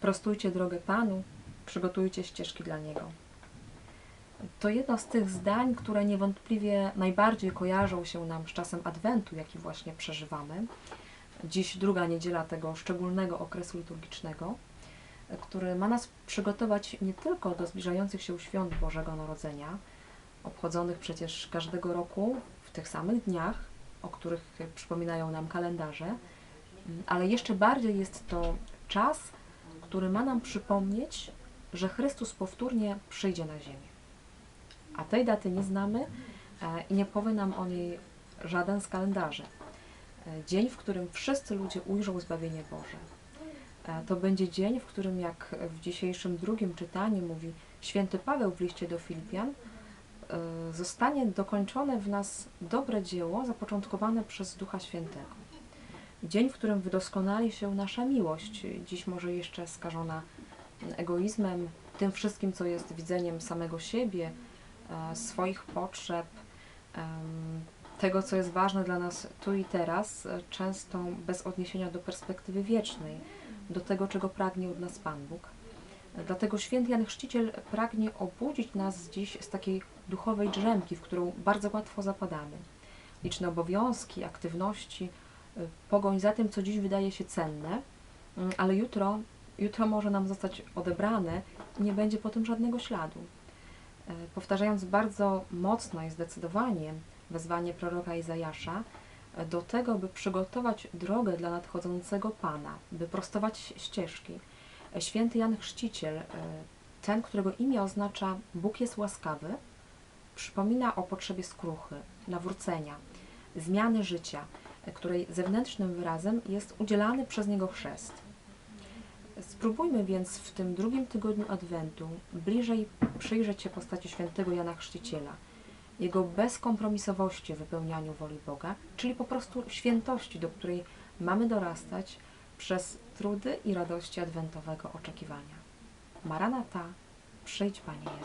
Prostujcie drogę Panu, przygotujcie ścieżki dla Niego. To jedno z tych zdań, które niewątpliwie najbardziej kojarzą się nam z czasem Adwentu, jaki właśnie przeżywamy. Dziś druga niedziela tego szczególnego okresu liturgicznego, który ma nas przygotować nie tylko do zbliżających się świąt Bożego Narodzenia, obchodzonych przecież każdego roku w tych samych dniach, o których przypominają nam kalendarze, ale jeszcze bardziej jest to czas, który ma nam przypomnieć, że Chrystus powtórnie przyjdzie na ziemię. A tej daty nie znamy e, i nie powie nam o niej żaden z kalendarzy. E, Dzień, w którym wszyscy ludzie ujrzą zbawienie Boże. E, To będzie dzień, w którym, jak w dzisiejszym drugim czytaniu mówi święty Paweł w liście do Filipian, zostanie dokończone w nas dobre dzieło zapoczątkowane przez Ducha Świętego. Dzień, w którym wydoskonali się nasza miłość, dziś może jeszcze skażona egoizmem, tym wszystkim, co jest widzeniem samego siebie, e, swoich potrzeb, tego, co jest ważne dla nas tu i teraz, e, często bez odniesienia do perspektywy wiecznej, do tego, czego pragnie od nas Pan Bóg. Dlatego święty Jan Chrzciciel pragnie obudzić nas dziś z takiej duchowej drzemki, w którą bardzo łatwo zapadamy. Liczne obowiązki, aktywności, pogoń za tym, co dziś wydaje się cenne, mm, ale jutro, jutro może nam zostać odebrane i nie będzie po tym żadnego śladu. E, Powtarzając bardzo mocno i zdecydowanie wezwanie proroka Izajasza e, do tego, by przygotować drogę dla nadchodzącego Pana, by prostować ścieżki, e, święty Jan Chrzciciel, ten, którego imię oznacza Bóg jest łaskawy, przypomina o potrzebie skruchy, nawrócenia, zmiany życia, której zewnętrznym wyrazem jest udzielany przez Niego chrzest. Spróbujmy więc w tym drugim tygodniu Adwentu bliżej przyjrzeć się postaci świętego Jana Chrzciciela, jego bezkompromisowości w wypełnianiu woli Boga, czyli po prostu świętości, do której mamy dorastać przez trudy i radości adwentowego oczekiwania. Maranata, przyjdź Panie Jezu.